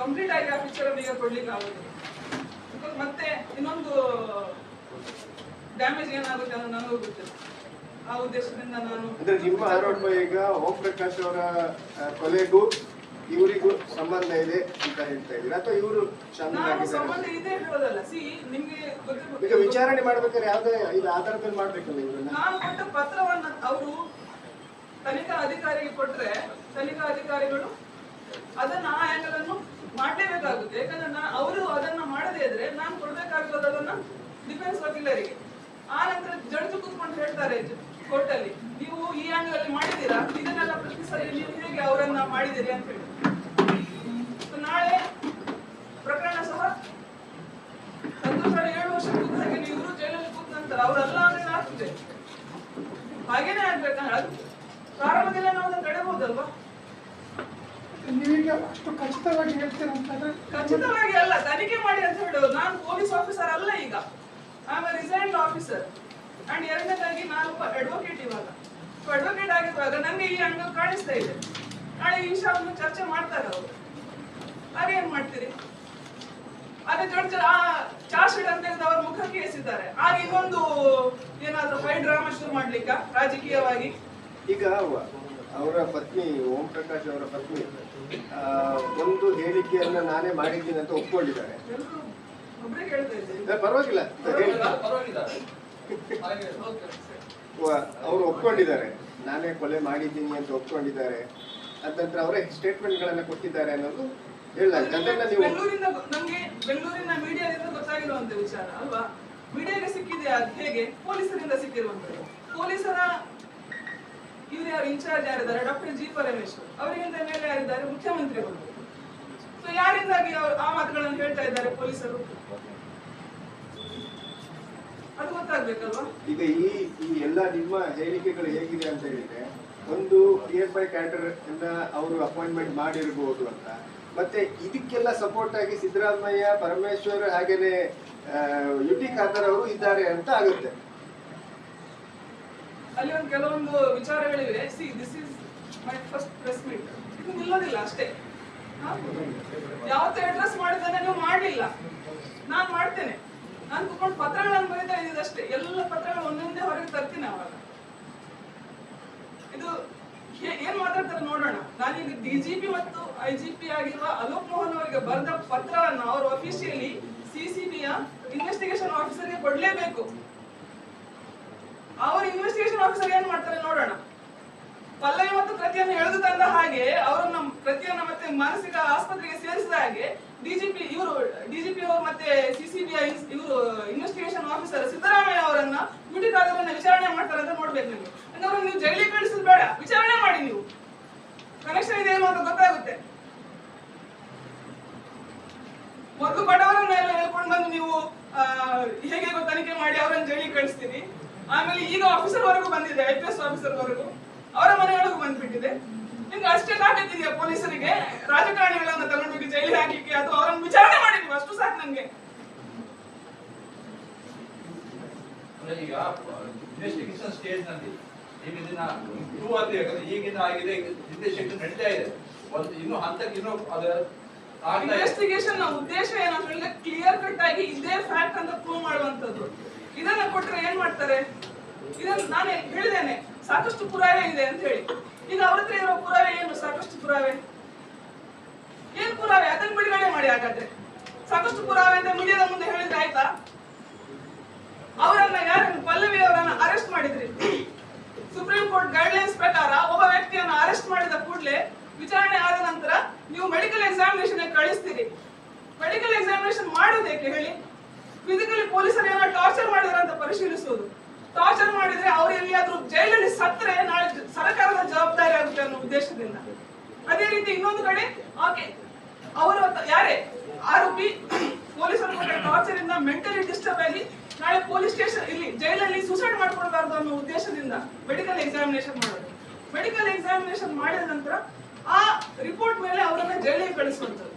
A: ಕಂಪ್ಲೀಟ್ ಆಗಿ ಆ ಪಿಕ್ಚರ್ ಈಗ ಕೊಡ್ಲಿಕ್ಕೆ ಆಗುತ್ತೆ ಮತ್ತೆ ಇನ್ನೊಂದು ಡ್ಯಾಮೇಜ್ ಏನಾಗುತ್ತೆ ಅನ್ನೋ ನನಗೂ ಗೊತ್ತಿಲ್ಲ. ಆ ಉದ್ದೇಶದಿಂದ ನಾನು
F: ಅಂದ್ರೆ ನಿಮ್ಮ ಆರೋಪ ಈಗ ಓಂ ಪ್ರಕಾಶ್ ಅವರ ಕೊಲೆಗೂ ಇವರಿಗೂ ಸಂಬಂಧ ಇದೆ ಅಂತ ಹೇಳ್ತಾ ಇದ್ದೀರಾ? ಅಥವಾ ಇವರು ಈಗ ವಿಚಾರಣೆ ಮಾಡ್ಬೇಕಾದ್ರೆ ಯಾವ್ದೇ ಇದು ಮೇಲೆ ಮಾಡ್ಬೇಕಲ್ಲ ಇವರನ್ನ?
A: ನಾನು ಕೊಟ್ಟ ಪತ್ರವನ್ನ ಅವರು ತನಿಖಾ ಅಧಿಕಾರಿಗೆ ಕೊಟ್ರೆ ತನಿಖಾ ಅಧಿಕಾರಿಗಳು ಅದನ್ನ ಆ ಆಂಗಲ್ ಅನ್ನು ಮಾಡಲೇಬೇಕಾಗುತ್ತೆ. ಯಾಕಂದ್ರೆ ಅವರು ಅದನ್ನ ಮಾಡದೇ ಇದ್ರೆ ನಾನು ಕೊಡ್ಬೇಕಾಗಿರೋದು ಅದನ್ನ ಡಿಫೆನ್ಸ್ ವಕೀಲರಿಗೆ. ಆ ನಂತರ ಜಡ್ಜ್ ಕೂತ್ಕೊಂಡು ಹೇಳ್ತಾರೆ ಕೋರ್ಟ್ ಅಲ್ಲಿ. ನೀವು ಈ ಆಂಗಲ್ ಅಲ್ಲಿ ಮಾಡಿದ್ದೀರಾ? ಇದನ್ನೆಲ್ಲ ಪ್ರಶ್ನಿಸಲಿ ನೀವು ಹೇಗೆ ಅವರನ್ನ ಮಾಡಿದಿರಿ ಅಂತ ಹೇಳಿ. ನಾಳೆ ಪ್ರಕರಣ ಸಹ ಸಂತೋಷ್ ಏಳು ವರ್ಷ ಕೂತ ಹಾಗೆ ಇವರು ಜೈಲಲ್ಲಿ ಕೂತ ನಂತರ ಅವರೆಲ್ಲ ಅಂದ್ರೆ ಆಗ್ತದೆ. ಹಾಗೇನೆ ಆಗ್ಬೇಕು ಅದು ಪ್ರಾರಂಭದಲ್ಲಿ ನಾವು ಅದನ್ನು ತಡೆಬಹುದಲ್ವಾ
G: ನೀವೀಗ ಅಷ್ಟು ಖಚಿತವಾಗಿ ಹೇಳ್ತೀರಂತಂದ್ರೆ
A: ಖಚಿತವಾಗಿ ಅಲ್ಲ ತನಿಖೆ ಮಾಡಿ ಅಂತ ಹೇಳೋದು. ನಾನು ಪೊಲೀಸ್ ಆಫೀಸರ್ ಅಲ್ಲ ಈಗ. I am resigned officer and ಎರಡನೇದಾಗಿ ನಾನು ಅಡ್ವೊಕೇಟ್ ಇವಾಗ. ಅಡ್ವೊಕೇಟ್ ಆಗಿರುವಾಗ ನನಗೆ ಈ ಅಂಗ ಕಾಣಿಸ್ತಾ ಇದೆ. ನಾಳೆ ಈ ವಿಷಯವನ್ನು ಚರ್ಚೆ ಮಾಡ್ತಾರೆ ಅವರು. ಏನ್ ಮಾಡ್ತೀರಿ? ಅದೇ ಜೊತೆ ಆ ಚಾರ್ಜ್ ಶೀಟ್ ಅಂತ ಹೇಳಿದ್ರೆ ಅವರ ಮುಖಕ್ಕೆ ಎಸಿದ್ದಾರೆ. ಆಗ ಇನ್ನೊಂದು ಏನಾದ್ರೂ ಹೈ ಡ್ರಾಮಾ ಶುರು ಮಾಡ್ಲಿಕ್ಕ? ರಾಜಕೀಯವಾಗಿ.
F: ಈಗ ಅವರ ಪತ್ನಿ ಓಂ ಪ್ರಕಾಶ್ ಅವರ ಪತ್ನಿ ಆ, ಒಂದು ಹೇಳಿಕೆಯನ್ನ ನಾನೇ ಮಾಡಿದ್ದೀನಿ ಅಂತ ಒಪ್ಕೊಂಡಿದ್ದಾರೆ. ಪರವಾಗಿಲ್ಲ. ಅವರು ಒಪ್ಕೊಂಡಿದ್ದಾರೆ. ನಾನೇ ಕೊಲೆ ಮಾಡಿದ್ದೀನಿ ಅಂತ ಒಪ್ಕೊಂಡಿದ್ದಾರೆ. ಅದ ನಂತರ ಅವರೇ ಸ್ಟೇಟ್ಮೆಂಟ್ ಗಳನ್ನ ಕೊಟ್ಟಿದ್ದಾರೆ ಅನ್ನೋದು
A: ಗೊ- ನಮ್ಗೆ ಬೆಂಗಳೂರಿನ ಮೀಡಿಯಾದಿಂದ ಗೊತ್ತಾಗಿರುವಂತ ವಿಚಾರ ಅಲ್ವಾ? ಮೀಡಿಯಾಗೆ ಸಿಕ್ಕಿದೆ ಹೇಗೆ? ಪೊಲೀಸರಿಂದ ಸಿಕ್ಕಿರುವಂತದ್ದು. ಪೊಲೀಸರ ಇವ್ರು ಯಾರು? ಇನ್ಚಾರ್ಜ್ ಯಾರಿದ್ದಾರೆ? Doctor G Parameshwar. ಅವರಿಗಿಂತ ಮೇಲೆ ಯಾರಿದ್ದಾರೆ? ಮುಖ್ಯಮಂತ್ರಿಗಳು. ಸೊ ಯಾರಿಂದಾಗಿ ಅವ್ರು ಆ ಮಾತುಗಳನ್ನು ಹೇಳ್ತಾ ಇದ್ದಾರೆ ಪೊಲೀಸರು? ಅದು ಗೊತ್ತಾಗ್ಬೇಕಲ್ವಾ?
F: ಈಗ ಈ ಈ ಎಲ್ಲ ನಿಮ್ಮ ಹೇಳಿಕೆಗಳು ಹೇಗಿದೆ ಅಂತ ಹೇಳಿದ್ರೆ ಒಂದು ಪಿ ಎಫ್ ಐ ಕ್ಯಾಡರ್ ಇಂದ ಅವರು ಅಪಾಯಿಂಟ್ಮೆಂಟ್ ಮಾಡಿರಬಹುದು ಅಂತ. ಮತ್ತೆ ಇದಕ್ಕೆಲ್ಲ ಸಪೋರ್ಟ್ ಆಗಿ ಸಿದ್ದರಾಮಯ್ಯ, ಪರಮೇಶ್ವರ್ ಹಾಗೇನೆ ಯು ಟಿ ಖಾದರ್ ಅವರು ಇದ್ದಾರೆ ಅಂತ ಆಗುತ್ತೆ.
A: ಅಲ್ಲಿ ಒಂದು ಕೆಲವೊಂದು ವಿಚಾರಗಳಿವೆ. See this is my first press meet ಇದು ನಿಲ್ಲೋದಿಲ್ಲ ಅಷ್ಟೇ? ಯಾವತ್ತೂ ಅಡ್ರೆಸ್ ಮಾಡಿದ್ದಾನೆ ನೀವು ಮಾಡಲಿಲ್ಲ. ನಾನು ಮಾಡ್ತೇನೆ. ನಾನು ಕುತ್ಕೊಂಡು ಪತ್ರಗಳನ್ನು ಬರೀತಾ ಇದ್ದಿದ್ದಷ್ಟೇ ಎಲ್ಲ ಪತ್ರಗಳು ಒಂದೊಂದೇ ಹೊರಗೆ ತರ್ತೀನಿ ಅವಾಗ. ಇದು ಏನ್ ಮಾತಾಡ್ತಾರೆ ನೋಡೋಣ. ನಾನೀಗ ಡಿಜಿಪಿ ಮತ್ತು ಐಜಿಪಿ ಆಗಿರುವ ಅಲೋಕ್ ಮೋಹನ್ ಅವರಿಗೆ ಬರೆದ ಪತ್ರವನ್ನು ಅವರು ಅಫಿಷಿಯಲಿ ಸಿಸಿಬಿಯ ಇನ್ವೆಸ್ಟಿಗೇಷನ್ ಆಫೀಸರ್ಗೆ ಕೊಡ್ಲೇಬೇಕು. ಅವರು ಇನ್ವೆಸ್ಟಿಗೇಷನ್ ಆಫೀಸರ್ ಏನ್ ಮಾಡ್ತಾರೆ ನೋಡೋಣ. ಪಲ್ಲವಿ ಮತ್ತು ಪ್ರತಿಯನ್ನು ಎಳೆದು ತಂದ ಹಾಗೆ ಅವರನ್ನ ಪ್ರತಿಯನ್ನ ಮತ್ತೆ ಮಾನಸಿಕ ಆಸ್ಪತ್ರೆಗೆ ಸೇರಿಸಿದ ಹಾಗೆ ಡಿಜಿಪಿ ಇವರು ಡಿಜಿಪಿ ಅವರು ಮತ್ತೆ ಸಿಸಿಬಿಐ ಇವರು ಇನ್ವೆಸ್ಟಿಗೇಷನ್ ಆಫೀಸರ್ ಸಿದ್ದರಾಮಯ್ಯ ಅವರನ್ನ ಕಾಲರನ್ನ ವಿಚಾರಣೆ ಮಾಡ್ತಾರೆ ಅಂತ ನೋಡ್ಬೇಕು ನೀವು ಅಂದ್ರೆ ಅವ್ರನ್ನ ನೀವು ಜೈಲಿಗೆ ಕಳಿಸೋದು ಬೇಡ ವಿಚಾರಣೆ ಮಾಡಿ ನೀವು ಕನೆಕ್ಷನ್ ಇದೆ ಅಂತ ಗೊತ್ತಾಗುತ್ತೆ. ಮೊದಲು ಬಡವರನ್ನ ಎಲ್ಲ ಹೇಳ್ಕೊಂಡು ಬಂದು ನೀವು ಹೇಗೆ ತನಿಖೆ ಮಾಡಿ ಅವರನ್ನು ಜೈಲಿಗೆ ಕಳಿಸ್ತೀನಿ ಆಮೇಲೆ ಈಗ ಆಫೀಸರ್ ವರೆಗೂ ಬಂದಿದೆ ಐ ಪಿ ಎಸ್ ಆಫೀಸರ್ ವರೆಗೂ. ಅವರ ಮನೆಯೊಳಗೂ ಬಂದ್ಬಿಟ್ಟಿದೆ. ನಿಮ್ಗೆ ಅಷ್ಟೇ ತಾಕತ್ತಿದೆಯಾ ಪೊಲೀಸರಿಗೆ? ರಾಜಕಾರಣಿಗಳನ್ನ ತಗೊಂಡೋಗಿ ಜೈಲಿ ಹಾಕಲಿಕ್ಕೆ ಅಥವಾ ಅವರನ್ನು ವಿಚಾರಣೆ ಮಾಡಿದ್ವಿ, ಅಷ್ಟು ಸಾಕು ನಂಗೆ
C: ಈಗ ಸ್ಟೇಜ್ನಲ್ಲಿ ಈಗ ದಿನ ಯಾಕಂದ್ರೆ ಈಗಿನ ಆಗಿದೆ ಇನ್ವೆಸ್ಟಿಗೇಷನ್ ನಡೀತಾ ಇದೆ. ಒಂದು ಇನ್ನು ಹಂತಕ್ಕೆ ಇನ್ನು ಅದು
A: ಇನ್ವೆಸ್ಟಿಗೇಷನ್ನ ಉದ್ದೇಶ ಏನಂತ ಹೇಳಿದ್ರೆ ಕ್ಲಿಯರ್ ಕಟ್ ಆಗಿ ಇದೇ ಫ್ಯಾಕ್ಟ್ ಅಂತ ಪ್ರೂವ್ ಮಾಡುವಂತದ್ದು ಇದನ್ನ ಕೊಟ್ರೆ ಏನ್ ಮಾಡ್ತಾರೆ? ಇದನ್ನ ನಾನು ಹೇಳಿದ್ದೇನೆ ಸಾಕಷ್ಟು ಪುರಾವೆ ಇದೆ ಅಂತ ಹೇಳಿ. ಈಗ ಅವ್ರ ಹತ್ರ ಇರೋ ಪುರಾವೆ ಏನು? ಸಾಕಷ್ಟು ಪುರಾವೆ. ಏನ್ ಪುರಾವೆ? ಅದನ್ನ ಬಿಡುಗಡೆ ಮಾಡಿ ಹಾಗಾದ್ರೆ. ಸಾಕಷ್ಟು ಪುರಾವೆ ಅಂತ ಮೀಡಿಯಾದ ಮುಂದೆ ಹೇಳಿದ್ರೆ ಆಯ್ತಾ? ಅವರನ್ನ ಯಾರನ್ನು ಪಲ್ಲವಿ ಅವರನ್ನ ಅರೆಸ್ಟ್ ಮಾಡಿದ್ರಿ? ಸುಪ್ರೀಂ ಕೋರ್ಟ್ ಗೈಡ್ಲೈನ್ಸ್ ಪ್ರಕಾರ ಒಬ್ಬ ವ್ಯಕ್ತಿಯನ್ನು ಅರೆಸ್ಟ್ ಮಾಡಿದ ಕೂಡಲೇ ವಿಚಾರಣೆ ಆದ ನಂತರ ನೀವು ಮೆಡಿಕಲ್ ಎಕ್ಸಾಮಿನೇಷನ್ ಕಳಿಸ್ತೀರಿ. ಮೆಡಿಕಲ್ ಎಕ್ಸಾಮಿನೇಷನ್ ಮಾಡೋದೇಕೆ ಹೇಳಿ? ಫಿಸಿಕಲಿ ಪೊಲೀಸರು ಏನೋ ಟಾರ್ಚರ್ ಮಾಡಿದ್ರ ಅಂತ ಪರಿಶೀಲಿಸೋದು ಟಾರ್ಚರ್ ಮಾಡಿದ್ರೆ ಅವ್ರು ಎಲ್ಲಿಯಾದ್ರೂ ಜೈಲಲ್ಲಿ ಸತ್ತರೆ ನಾಳೆ ಸರ್ಕಾರದ ಜವಾಬ್ದಾರಿ ಆಗುತ್ತೆ ಅನ್ನೋ ಉದ್ದೇಶದಿಂದ. ಅದೇ ರೀತಿ ಇನ್ನೊಂದು ಕಡೆ ಓಕೆ ಅವರು ಯಾರೇ? ಆರೋಪಿ ಪೊಲೀಸರು ಟಾರ್ಚರ್ ಇಂದ ಮೆಂಟಲಿ ಡಿಸ್ಟರ್ಬ್ ಆಗಿ ನಾಳೆ ಪೊಲೀಸ್ ಸ್ಟೇಷನ್ ಇಲ್ಲಿ ಜೈಲಲ್ಲಿ ಸೂಸೈಡ್ ಮಾಡ್ಕೊಳ್ಬಾರ್ದು ಅನ್ನೋ ಉದ್ದೇಶದಿಂದ ಮೆಡಿಕಲ್ ಎಕ್ಸಾಮಿನೇಷನ್ ಮಾಡೋದು. ಮೆಡಿಕಲ್ ಎಕ್ಸಾಮಿನೇಷನ್ ಮಾಡಿದ ನಂತರ ಆ ರಿಪೋರ್ಟ್ ಮೇಲೆ ಅವರನ್ನ ಜೈಲಿಗೆ ಕಳಿಸುವಂಥದ್ದು.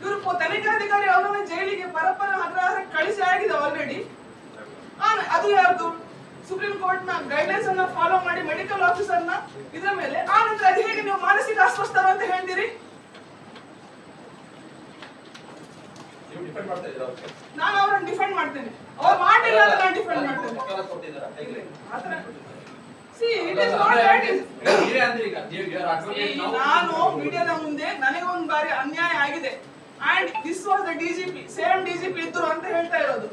A: ಇವರು ತನಿಖಾಧಿಕಾರಿ ಅವರನ್ನ ಜೈಲಿಗೆ ಪರಪರ ಅಗ್ರಹಾರ ಕಳಿಸಿ ಆಗಿದೆ ಆಲ್ರೆಡಿ ಅದು ಯಾರ್ದು? ಸುಪ್ರೀಂ ಕೋರ್ಟ್ನ ಗೈಡ್ಲೈನ್ಸ್ ಅನ್ನ ಫಾಲೋ ಮಾಡಿ ಮೆಡಿಕಲ್ ಆಫೀಸರ್ನ ಇದ್ರ ಮೇಲೆ. ಆ ನಂತರ ಅದು ಹೇಗೆ ನೀವು ಮಾನಸಿಕ ಅಸ್ವಸ್ಥರು ಅಂತ
C: ಡಿಪೆಂಡ್ ಮಾಡ್ತಾ ಇದ್ದೀರಾ
A: ನಾನು ಅವರನ್ನ ಡಿಫೆಂಡ್ ಮಾಡ್ತೇನೆ. ಅವ್ರು ಮಾಡಿಲ್ಲ ಅಂತ ನಾನು ಡಿಫೆಂಡ್ ಮಾಡ್ತೇನೆ. See it is not that is
C: ನೀವೇ ಅಂದ್ರಿ ಈಗ ಯು ಆರ್ are advocate
A: ನಾನು ಮೀಡಿಯಾದ ಮುಂದೆ ನನಗೆ ಒಂದು ಬಾರಿ ಅನ್ಯಾಯ ಆಗಿದೆ. And this was the DGP same DGP ಇದ್ರು ಅಂತ ಹೇಳ್ತಾ ಇರೋದು.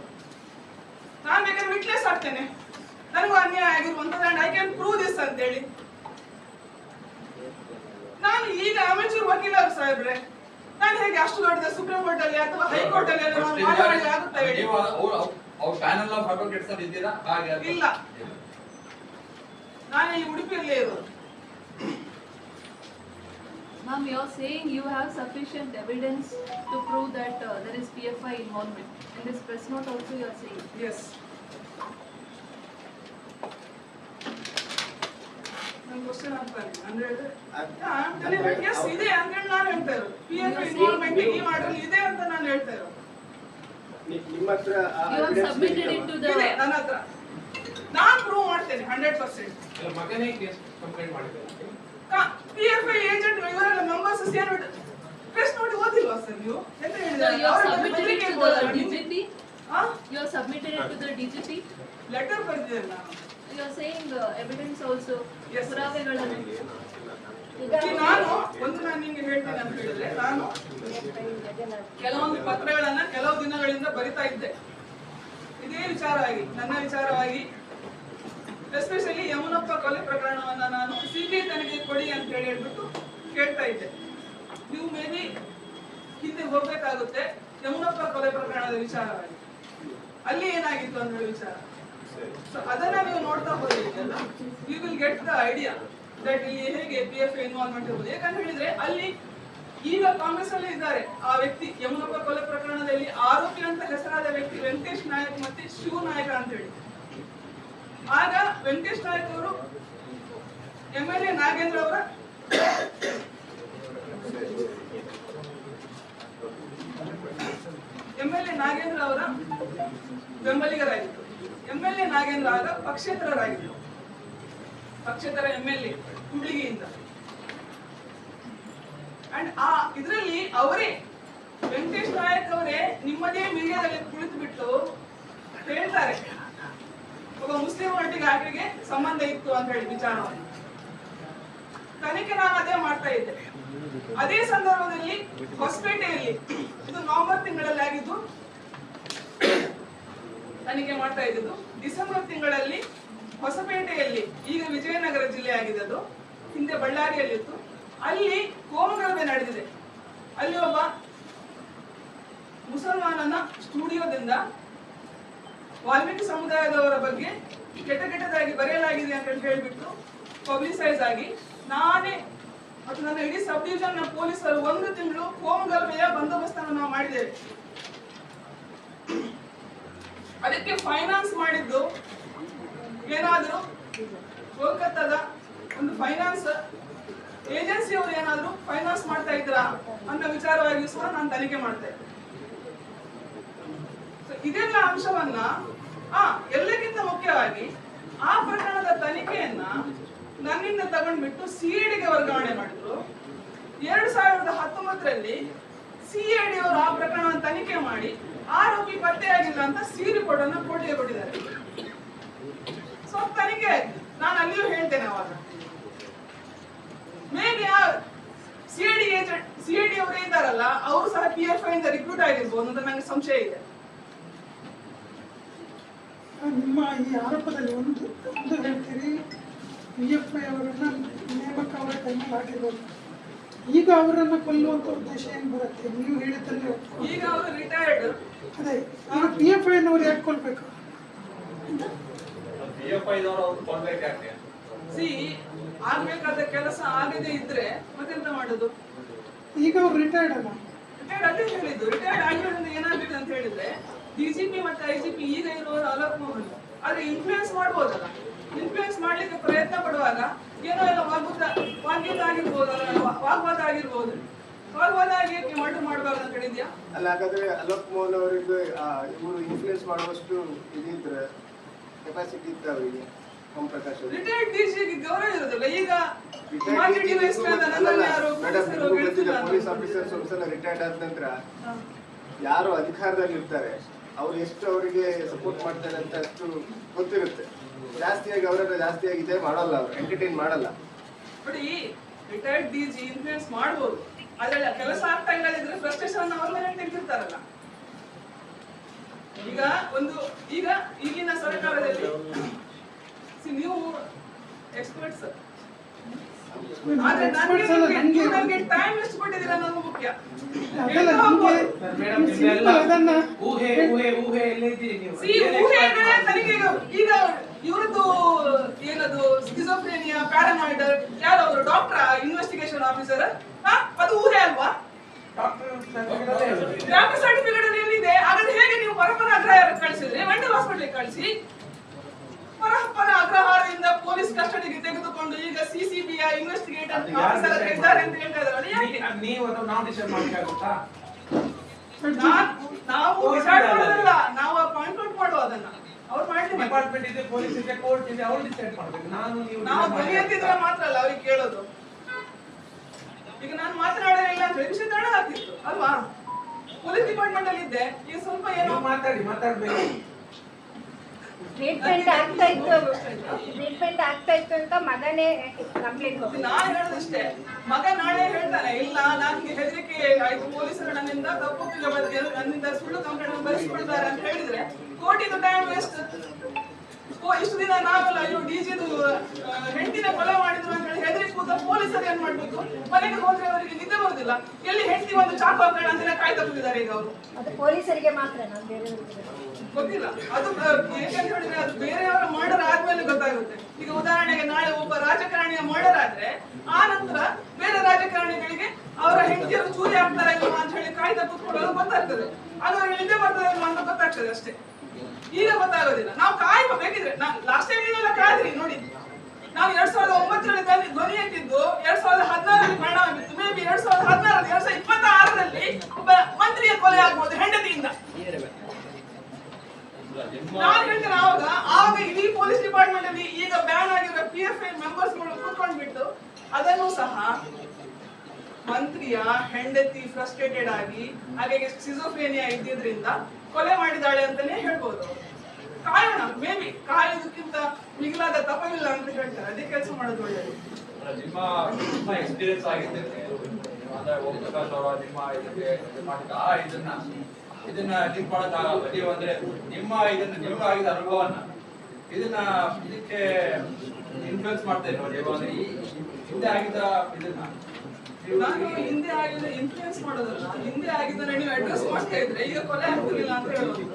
A: ನಾನು ಬೇಕಾದ್ರೆ ವಿಟ್ನೆಸ್ ಆಗ್ತೇನೆ. ನನಗೂ ಅನ್ಯಾಯ ಆಗಿರುವಂತದ್ದು and I can prove this ಅಂತ ಹೇಳಿ ನಾನು ಈಗ ಅಮೆಚೂರ್ ವಕೀಲರು ಸಾಹೇಬ್ರೆ ನಾನು ಹೇಗೆ ಅಷ್ಟು ದೊಡ್ಡ ಸುಪ್ರೀಂ ಕೋರ್ಟ್ ಅಲ್ಲಿ ಅಥವಾ ಹೈಕೋರ್ಟ್ ಅಲ್ಲಿ
C: ನೀವು ಅವ್ರು ಪ್ಯಾನಲ್ ಆಫ್ ಅಡ್ವೊಕೇಟ್ಸ್ ಅಲ್ಲಿ ಇದ್ದೀರಾ ಹಾಗೆ
A: ಇಲ್ಲ. ನಾನು ಈ ಉಡುಪಿಯಲ್ಲೇ ಇರೋದು
H: Ma'am, you're saying you have sufficient evidence to prove that uh, there is PFI involvement. In this press note also you are saying.
A: Yes ನನ್ನ ಕ್ವಶನ್ ಅಂದ್ರೆ ಎಸ್ ಇದೆ ಅಂತ ನಾನು ಹೇಳ್ತಾ ಇರೋದು. ಪಿ ಎಫ್ ಇನ್ವಾಲ್ವ್ಮೆಂಟ್ ಈ ಮಾಡ್ರಲ್ಲಿ ಇದೆ ಅಂತ ನಾನು ಹೇಳ್ತಾ ಇರೋದು.
F: ನಿಮ್ಮ ಹತ್ರ
H: the,
A: ನನ್ನ ಹಂಡ್ರೆಡ್ ಪರ್ಸೆಂಟ್
B: ಅಲ್ಲ, ಮಗನೇ ಕೇಸ್ ಕಂಪ್ಲೇಂಟ್ ಮಾಡಿದ್ದಾರೆ.
A: ಪಿ ಎಫ್ ಐ ಏಜೆಂಟ್ ಇವರೆಲ್ಲ ಮೆಂಬರ್ಸ್ ಸೇರ್ಬಿಟ್ಟು ಪ್ರೆಸ್ ನೋಡಿ ಓದಿಲ್ವಾ ಸರ್ ನೀವು? ಎಂತ
H: have
A: ಅವರ
H: DGP have submitted it to
A: letter ಬರೆದಿದ್ದೇನೆ ನಾನು
H: ಪುರಾವೆಗಳನ್ನು.
A: ನಾನು ಒಂದು ನಾನು ನಿಮ್ಗೆ ಹೇಳ್ತೇನೆ ಅಂತ ಹೇಳಿದ್ರೆ ನಾನು ಕೆಲವೊಂದು ಪತ್ರಗಳನ್ನ ಕೆಲವು ದಿನಗಳಿಂದ ಬರಿತಾ ಇದ್ದೆ. ಇದೇ ವಿಚಾರವಾಗಿ ನನ್ನ ವಿಚಾರವಾಗಿ ಎಸ್ಪೆಷಲಿ ಯಮುನಪ್ಪ ಕೊಲೆ ಪ್ರಕರಣವನ್ನ ನಾನು ಸಿಬಿಐ ತನಿಖೆ ಕೊಡಿ ಅಂತ ಹೇಳಿ ಹೇಳ್ಬಿಟ್ಟು ಕೇಳ್ತಾ ಇದ್ದೆ. ನೀವು ಮೇ ಬಿ ಹಿಂದೆ ಹೋಗ್ಬೇಕಾಗುತ್ತೆ ಯಮುನಪ್ಪ ಕೊಲೆ ಪ್ರಕರಣದ ವಿಚಾರವಾಗಿ. ಅಲ್ಲಿ ಏನಾಗಿತ್ತು ಅಂತ ಹೇಳಿ ವಿಚಾರ. ಅದನ್ನ ನೀವು ನೋಡ್ತಾ ಹೋಗಿದ್ದಲ್ಲ you will get the idea that ಇಲ್ಲಿ ಹೇಗೆ ಪಿ ಎಫ್ ಇನ್ವಾಲ್ವ್ಮೆಂಟ್ ಇರ್ಬೋದು. ಯಾಕಂತ ಹೇಳಿದ್ರೆ, ಅಲ್ಲಿ ಈಗ ಕಾಂಗ್ರೆಸ್ ಅಲ್ಲಿ ಇದ್ದಾರೆ ಆ ವ್ಯಕ್ತಿ ಯಮುನಪ್ಪ ಕೊಲೆ ಪ್ರಕರಣದಲ್ಲಿ ಆರೋಪಿ ಅಂತ ಹೆಸರಾದ ವ್ಯಕ್ತಿ ವೆಂಕಟೇಶ್ ನಾಯಕ್ ಮತ್ತೆ ಶಿವ ನಾಯಕ ಅಂತ ಹೇಳಿ. ಆಗ ವೆಂಕಟೇಶ್ ನಾಯಕ್ ಅವರು ಎಂ ಎಲ್ ಎ ನಾಗೇಂದ್ರ ಅವರ ಎಂ ಎಲ್ ಎ ನಾಗೇಂದ್ರ ಅವರ ಬೆಂಬಲಿಗರಾಗಿತ್ತು ಎಂ ಎಲ್ ಎ ನಾಗೇಂದ್ರ ಆಗ ಪಕ್ಷೇತರರಾಗಿತ್ತು ಪಕ್ಷೇತರ ಎಂ ಎಲ್ ಎ ಅಂಡ್ ಆ ಇದರಲ್ಲಿ ಅವರೇ, ವೆಂಕಟೇಶ್ ನಾಯಕ್ ಅವರೇ ನಿಮ್ಮದೇ ಮೀಡಿಯಾದಲ್ಲಿ ಕುಳಿತು ಬಿಟ್ಟು ಹೇಳ್ತಾರೆ. ಒಬ್ಬ ಮುಸ್ಲಿಂ ಒಟ್ಟಿಗೆ ಸಂಬಂಧ ಇತ್ತು ಅಂತ ಹೇಳಿ ವಿಚಾರವನ್ನು. ತನಿಖೆ ನಾನು ಅದೇ ಮಾಡ್ತಾ ಇದ್ದೆ. ಅದೇ ಸಂದರ್ಭದಲ್ಲಿ ಹೊಸಪೇಟೆಯಲ್ಲಿ, ಇದು ನವೆಂಬರ್ ತಿಂಗಳಲ್ಲಿ ಆಗಿದ್ದು ತನಿಖೆ ಮಾಡ್ತಾ ಇದ್ದಿದ್ದು. ಡಿಸೆಂಬರ್ ತಿಂಗಳಲ್ಲಿ ಹೊಸಪೇಟೆಯಲ್ಲಿ, ಈಗ ವಿಜಯನಗರ ಜಿಲ್ಲೆ ಅದು, ಹಿಂದೆ ಬಳ್ಳಾರಿಯಲ್ಲಿತ್ತು. ಅಲ್ಲಿ ಕೋಮಗಲಭೆ ನಡೆದಿದೆ. ಅಲ್ಲಿ ಒಬ್ಬ ಮುಸಲ್ಮಾನನ ಸ್ಟುಡಿಯೋದಿಂದ ವಾಲ್ಮೀಕಿ ಸಮುದಾಯದವರ ಬಗ್ಗೆ ಕೆಟ್ಟ ಕೆಟ್ಟದಾಗಿ ಬರೆಯಲಾಗಿದೆ ಅಂತ ಹೇಳಿಬಿಟ್ಟು ಪಬ್ಲಿಸೈಸ್ ಆಗಿ ನಾನೇ ಮತ್ತು ನನ್ನ ಇಡೀ ಸಬ್ ಡಿವಿಷನ್ ಪೊಲೀಸರು ಒಂದು ತಿಂಗಳು ಕೋಮಗಲಭೆಯ ಬಂದೋಬಸ್ತನ್ನು ನಾವು ಮಾಡಿದ್ದೇವೆ. ಅದಕ್ಕೆ ಫೈನಾನ್ಸ್ ಮಾಡಿದ್ದು ಏನಾದರೂ ಕೋಲ್ಕತ್ತಾದ ಒಂದು ಫೈನಾನ್ಸ್ ಏಜೆನ್ಸಿಯವರು ಏನಾದರೂ ಫೈನಾನ್ಸ್ ಮಾಡ್ತಾ ಇದ್ರಾ ಅನ್ನೋ ವಿಚಾರವಾಗಿ ಸಹ ನಾನು ತನಿಖೆ ಮಾಡ್ತಾ ಇದೆಲ್ಲ ಅಂಶವನ್ನ, ಆ, ಎಲ್ಲಕ್ಕಿಂತ ಮುಖ್ಯವಾಗಿ ಆ ಪ್ರಕರಣದ ತನಿಖೆಯನ್ನ ನನ್ನಿಂದ ತಗೊಂಡ್ಬಿಟ್ಟು ಸಿಐಡಿಗೆ ವರ್ಗಾವಣೆ ಮಾಡಿದ್ರು. ಎರಡ್ ಸಾವಿರದ ಹತ್ತೊಂಬತ್ತರಲ್ಲಿ ಸಿಐಡಿ ಅವರು ಆ ಪ್ರಕರಣವನ್ನು ತನಿಖೆ ಮಾಡಿ ಆರೋಪಿ ಪತ್ತೆಯಾಗಿಲ್ಲ ಅಂತ ಸೀರೆ ರಿಪೋರ್ಟ್ ಕೋಟೆಗೆ ಕೊಟ್ಟಿದ್ದಾರೆ. ಸೊ ತನಿಖೆ ನಾನು ಅಲ್ಲಿಯೂ ಹೇಳ್ತೇನೆ ಅವಾಗ. ಮೇಬಿ ಆ ಸಿಐಡಿ ಏಜೆಂಟ್ ಸಿಐಡಿ ಅವರೇ ಇದ್ದಾರಲ್ಲ, ಅವರು ಸಹ ಪಿ ಎಫ್ ಐ ಇಂದ ರಿಕ್ರೂಟ್ ಆಗಿರ್ಬೋದು ಅಂತ ನನಗೆ ಸಂಶಯ ಇದೆ.
G: ನಿಮ್ಮ ಈ ಆರೋಪದಲ್ಲಿ ಒಂದು ಹೇಳ್ತೀರಿ? ಪಿ ಎಫ್ ಐ ಅವರನ್ನ ನೇಮಕ ಅವರ ಕೈ ಆಗಿರ್ಬೋದು ಈಗ ಅವರನ್ನ ಕೊಲ್ಲುವಂತ ಉದ್ದೇಶ ಏನು ಬರುತ್ತೆ? ನೀವು ಹೇಳಿದ್ರೆ
A: ಈಗ ಅವರು ರಿಟೈರ್ಡ್
G: ಅದೇ ಈಗ ಪಿ ಎಫ್ ಐ ನವರು ಯಾಕೆ ಕೊಲ್ಬೇಕು
C: ಪಿ ಎಫ್ ಐದವರು ಅವ್ರು ಕೊಡ್ಬೇಕು ಯಾಕೆ?
A: ಸಿ ಆಗ್ಬೇಕಾದ ಕೆಲಸ ಆಗದೆ ಇದ್ರೆ ಮತ್ತೆಂತ ಮಾಡೋದು?
G: ಈಗ ಅವ್ರು ರಿಟೈರ್ಡ್ ಅಲ್ಲ?
A: ರಿಟೈರ್ಡ್ ಅದೇ ಹೇಳಿದ್ದು. ರಿಟೈರ್ಡ್ ಆಗಿರೋದ್ರಿಂದ ಏನಾಗಿದೆ ಅಂತ ಹೇಳಿದ್ರೆ ಡಿಜಿಪಿ ಮತ್ತೆ ಐಜಿಪಿ ಈಗ ಇರುವ ಅಲೋಕ್ ಮೋಹನ್. ಆದ್ರೆ ಇನ್ಫ್ಲೂಯೆನ್ಸ್ ಮಾಡ್ಬೋದಲ್ಲ? ಇನ್ಫ್ಲೂಯೆನ್ಸ್ ಮಾಡ್ಲಿಕ್ಕೆ ಪ್ರಯತ್ನ ಪಡುವಾಗ ಏನೋ ಎಲ್ಲ ವಾಗ್ವಾದ ವಾಗ್ವಾದ ಆಗಿರ್ಬೋದು ವಾಗ್ವಾದ ಆಗಿರ್ಬೋದು ಮಾಡಬಾರ್ದು ಅಂತ ಹೇಳಿದ್ಯಾ
F: ಅಲ್ಲ ಹಾಗಾದ್ರೆ ಅಲೋಕ್ ಮೋಹನ್ ಅವರಿಗೆ ಇವರು ಇನ್ಫ್ಲೂಯೆನ್ಸ್ ಮಾಡುವಷ್ಟು ಇದಿದ್ರೆ ಕೆಪಾಸಿಟಿ ಇತ್ತು ಅವರಿಗೆ ಓಂ ಪ್ರಕಾಶ್ ಅವರಿಗೆ.
A: ರಿಟೈರ್ಡ್ ಡಿಜಿಗೆ ಗೌರವ ಇರೋದಿಲ್ಲ. ಈಗ.
F: ಪೊಲೀಸ್ ಆಫೀಸರ್ಸ್ ಒಂದ್ಸಲ ರಿಟೈರ್ಡ್ ಆದ ನಂತರ ಯಾರು ಅಧಿಕಾರದಲ್ಲಿ ಇರ್ತಾರೆ ಅವ್ರು ಎಷ್ಟು ಅವರಿಗೆ ಸಪೋರ್ಟ್ ಮಾಡ್ತಾರೆ ಅಂತ ಅಷ್ಟು ಗೊತ್ತಿರುತ್ತೆ. ಜಾಸ್ತಿಯಾಗಿ ಅವರನ್ನ ಜಾಸ್ತಿ ಆಗಿದೆ ಮಾಡಲ್ಲ ಅವ್ರು ಎಂಟರ್ಟೈನ್ ಮಾಡಲ್ಲ.
A: ನೋಡಿ ರಿಟೈರ್ಡ್ ಡಿಜಿ ಇನ್ಫ್ಲೂಯೆನ್ಸ್ ಮಾಡ್ಬೋದು. ಅದೆಲ್ಲ ಕೆಲಸ ಆಗ್ತಾ ಇದ್ರೆ ಫ್ರಸ್ಟ್ರೇಷನ್ ಅವ್ರ ಮೇಲೆ ತೆಗೆದಿರ್ತಾರಲ್ಲ ಈಗ ಒಂದು ಈಗ ಈಗಿನ ಸರ್ಕಾರದಲ್ಲಿ ಸಿ ನೀವು ಎಕ್ಸ್ಪರ್ಟ್ಸ್ ಆದ್ರೆ ನನಗೆ ನಿಮ್ಗೆ-
G: ನನಗೆ
A: ಟೈಮ್ ಎಷ್ಟು ಕೊಟ್ಟಿದ್ದೀರಾ ಅನ್ನೋದು ಮುಖ್ಯ.
G: ಅದೆಲ್ಲ
A: ಹೇಳ್ತಾ
G: ನಿಮ್ಗೆ
B: ಮೇಡಮ್ ಇದೆಲ್ಲ ಊಹೆ
A: ತನಿಖೆ ಈಗ ಇವ್ರದ್ದು ಏನದು ಸ್ಕಿಸೋಫ್ರೇನಿಯಾ ಪ್ಯಾರನಾಯ್ಡ್ ಯಾರು ಅವರು ಡಾಕ್ಟರ್ ಇನ್ವೆಸ್ಟಿಗೇಷನ್ ಆಫೀಸರ್ ಅದು ಊರೇ ಅಲ್ವಾ?
B: ಡಾಕ್ಟರ್ ಸರ್ಟಿಫಿಕೇಟ್
A: ಏನಿದೆ ಹಾಗಾದ್ರೆ ಹೇಗೆ ನೀವು ಪರಪರ ಅಗ್ರಹಾರ ಕಳಿಸಿದ್ರೆ? ಮೆಂಟಲ್ ಹಾಸ್ಪಿಟಲ್ ಕಳಿಸಿ. ಪರಸ್ಪರ ಅಗ್ರಹಾರದಿಂದ ಪೊಲೀಸ್ ಕಸ್ಟಡಿಗೆ ತೆಗೆದುಕೊಂಡು ಈಗ ಸಿಸಿಬಿಯ ಇನ್ವೆಸ್ಟಿಗೇಟರ್ ಆಫೀಸರ್ ಇದ್ದಾರೆ ಅಂತ ಹೇಳ್ತಾ
B: ನೀವು ನಾವು ಡಿಸೈಡ್
A: ನಾವು ಡಿಸೈಡ್ ಮಾಡೋದಿಲ್ಲ. ನಾವು ಪಾಯಿಂಟ್ ಔಟ್ ಮಾಡುವ ಅದನ್ನ. ಅವ್ರು ಮಾಡ್ಲಿ
B: ಡಿಪಾರ್ಟ್ಮೆಂಟ್ ಇದೆ ಪೊಲೀಸ್ ಇದೆ ಕೋರ್ಟ್ ಇದೆ ಅವ್ರು ಡಿಸೈಡ್ ಮಾಡ್ಬೇಕು. ನಾನು ನೀವು
A: ನಾವು ಧ್ವನಿ ಮಾತ್ರ ಅಲ್ಲ ಅವ್ರಿಗೆ ಕೇಳೋದು. ಈಗ ನಾನು ಮಾತನಾಡಲಿಲ್ಲ ಅಂತ ವಿಷಯ ತಡ ಆಗ್ತಿತ್ತು ಅಲ್ವಾ? ಪೊಲೀಸ್ ಡಿಪಾರ್ಟ್ಮೆಂಟ್ ಅಲ್ಲಿ ಇದ್ದೆ ಈಗ ಸ್ವಲ್ಪ ಏನೋ
B: ಮಾತಾಡಿ ಮಾತಾಡ್ಬೇಕು.
E: ಟ್ರೀಟ್ಮೆಂಟ್ ಆಗ್ತಾ ಇತ್ತು ಟ್ರೀಟ್ಮೆಂಟ್ ಆಗ್ತಾ ಇತ್ತು ಅಂತ ಮಗನೇ ಕಂಪ್ಲೇಂಟ್
A: ನಾನು ಹೇಳೋದಷ್ಟೇ ಮಗ ನಾಳೆ ಹೇಳ್ತಾನೆ ಇಲ್ಲ ನನಗೆ ಹೆದರಿಕೆ ಆಯ್ತು ಪೊಲೀಸರು ನನ್ನಿಂದ ತಪ್ಪು ನನ್ನಿಂದ ಸುಳ್ಳು ಕಂಪ್ಲೇಂಟ್ ಬರೆಸ್ಕೊಳ್ತಾರೆ ಅಂತ ಹೇಳಿದ್ರೆ ಕೋಟಿದು ಟೈಮ್ ವೇಸ್ಟ್ ಇಷ್ಟು ದಿನ ನಾವೆಲ್ಲ ಅಯ್ಯೋ ಡಿಜಿದು ಹೆಂಡತಿನ ಕೊಲೆ ಮಾಡಿದ್ರು ಅಂತ ಹೇಳಿ ಹೆದರಿ ಕೂತ ಪೊಲೀಸರು ಏನ್ ಮಾಡ್ಬೇಕು? ಮನೆಗೆ ಹೋದ್ರೆ ಅವರಿಗೆ ನಿದ್ದೆ ಬರುದಿಲ್ಲ. ಎಲ್ಲಿ ಹೆಂಡತಿ ಒಂದು ಚಾಕು ಹಾಕೋಣ ಅಂತ ಕಾಯ್ತಾ ಕೂತಿದ್ದಾರೆ ಈಗ ಅವರು.
E: ಪೊಲೀಸರಿಗೆ ಮಾತ್ರ
A: ಗೊತ್ತಿಲ್ಲ. ಅದು ಹೇಳಿದ್ರೆ ಅದು ಬೇರೆಯವರ ಮರ್ಡರ್ ಆದ್ಮೇಲೆ ಗೊತ್ತಾಗುತ್ತೆ. ಈಗ ಉದಾಹರಣೆಗೆ ನಾಳೆ ಒಬ್ಬ ರಾಜಕಾರಣಿಯ ಮರ್ಡರ್ ಆದ್ರೆ ಆ ನಂತರ ಬೇರೆ ರಾಜಕಾರಣಿಗಳಿಗೆ ಅವರ ಹೆಂಡತಿಯರು ಚೂರಿ ಆಗ್ತಾರ ಇಲ್ವಾ ಅಂತ ಹೇಳಿ ಕಾಯ್ತಾ ಕೂತ್ಕೊಳ್ಳೋದು ಗೊತ್ತಾಗ್ತದೆ. ಅದು ಅವ್ರಿಗೆ ನಿದ್ದೆ ಬರ್ತದೆ ಅಂತ ಗೊತ್ತಾಗ್ತದೆ ಅಷ್ಟೇ. ಈಗ ಗೊತ್ತಾಗೋದಿಲ್ಲ. ನಾವು ಕಾಯ್ಬೇಕು ಬೇಕಿದ್ರೆ ಲಾಸ್ಟ್ ಟೈಮ್ ನೀವೆಲ್ಲ ಕಾಯ್ದ್ರಿ ನೋಡಿ. ನಾವು ಎರಡ್ ಸಾವಿರದ ಒಂಬತ್ತರಲ್ಲಿ ಧ್ವನಿ ಎತ್ತಿದ್ದು, ಎರಡ್ ಸಾವಿರದ ಹದಿನಾರರಲ್ಲಿ ಪರಿಣಾಮ ಬಿತ್ತು ಮೇ ಬಿ ಎರಡ್ ಸಾವಿರದ ಹದಿನಾರರಲ್ಲಿ, ಎರಡ್ ಸಾವಿರದ ಇಪ್ಪತ್ತಾರರಲ್ಲಿ ಒಬ್ಬ ಮಂತ್ರಿಯ ಕೊಲೆ ಆಗ್ಬಹುದು ಹೆಂಡತಿಯಿಂದ. ನಾನು ಹೇಳ್ತೇನೆ ಆವಾಗ ಇಡೀ ಪೊಲೀಸ್ ಡಿಪಾರ್ಟ್ಮೆಂಟ್ ಅಲ್ಲಿ ಈಗ ಬ್ಯಾನ್ ಆಗಿರೋ ಪಿ ಎಫ್ ಐ ಮೆಂಬರ್ಸ್ಗಳು ಕೂತ್ಕೊಂಡ್ಬಿಟ್ಟು ಅದನ್ನು ಸಹ ಮಂತ್ರಿಯ ಹೆಂಡತಿ ಫ್ರಸ್ಟ್ರೇಟೆಡ್ ಆಗಿ ಹಾಗೆ ಸಿಸೋಫೇನಿಯಾ ಇದ್ದಿದ್ರಿಂದ ಕೊಲೆ ಮಾಡಿದ್ದಾಳೆ ಅಂತಾನೆ ಹೇಳ್ಬೋದು. ಕಾಯೋಣ ಮೇ ಬಿ ಕಾಯೋದಕ್ಕಿಂತ ಮಿಗಿಲಾದ ತಪವಿಲ್ಲ ಅಂತ ಹೇಳ್ತಾರೆ. ಅದೇ ಕೆಲಸ ಮಾಡೋದು ಒಳ್ಳೆಯದು
C: ನಿಮ್ಮ ನಿಮ್ಮ ಎಕ್ಸ್ಪೀರಿಯನ್ಸ್ ಆಗಿದೆ. ಅಂದ್ರೆ ನಿಮ್ಮ ಇದಕ್ಕೆ ಇದು ಮಾಡಿದ ಇದನ್ನ ಇದನ್ನ ಲಿಂಕ್ ಮಾಡೋಕ್ಕಾಗಲ್ಲ ನೀವು ಅಂದ್ರೆ ನಿಮ್ಮ ಇದನ್ನ, ನಿಮ್ಗೆ ಆಗಿದ ಅನುಭವನ, ಇದನ್ನ ಇದಕ್ಕೆ ಇನ್ಫ್ಲುಯೆನ್ಸ್ ಮಾಡ್ತಾ ಇರೋ ನೀವು ಅಂದ್ರೆ ಈ ಹಿಂದೆ ಆಗಿದ್ದ ಇದನ್ನ.
A: ನಾನು ಹಿಂದೆ ಆಗಿದ್ದ ಇನ್ಫ್ಲೂಯೆನ್ಸ್ ಮಾಡೋದಲ್ಲ, ಹಿಂದೆ ಆಗಿದ್ದನ್ನ ನೀವು ಅಡ್ರೆಸ್ ಮಾಡ್ತಾ ಇದ್ರೆ ಈಗ ಕೊಲೆ ಆಗ್ತಿರ್ಲಿಲ್ಲ ಅಂತ ಹೇಳೋದು.